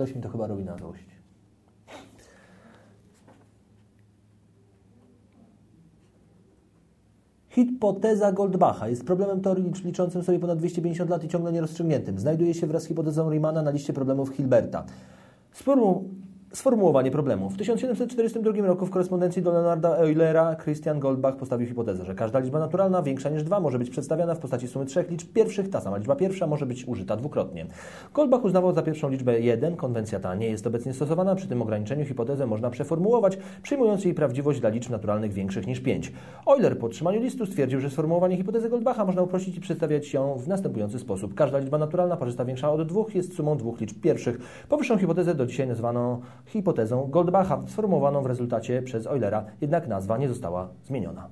Ktoś mi to chyba robi na złość. Hipoteza Goldbacha jest problemem teorii liczącym sobie ponad 250 lat i ciągle nierozstrzygniętym. Znajduje się wraz z hipotezą Riemanna na liście problemów Hilberta. Sformu Sformułowanie problemu. W 1742 roku w korespondencji do Leonarda Eulera Christian Goldbach postawił hipotezę, że każda liczba naturalna większa niż 2 może być przedstawiana w postaci sumy trzech liczb pierwszych. Ta sama liczba pierwsza może być użyta dwukrotnie. Goldbach uznawał za pierwszą liczbę 1. Konwencja ta nie jest obecnie stosowana. Przy tym ograniczeniu hipotezę można przeformułować, przyjmując jej prawdziwość dla liczb naturalnych większych niż 5. Euler po otrzymaniu listu stwierdził, że sformułowanie hipotezy Goldbacha można uprościć i przedstawiać ją w następujący sposób. Każda liczba naturalna parzysta większa od 2 jest sumą dwóch liczb pierwszych. Powyższą hipotezę do dzisiaj nazwano hipotezą Goldbacha, sformułowaną w rezultacie przez Eulera, jednak nazwa nie została zmieniona.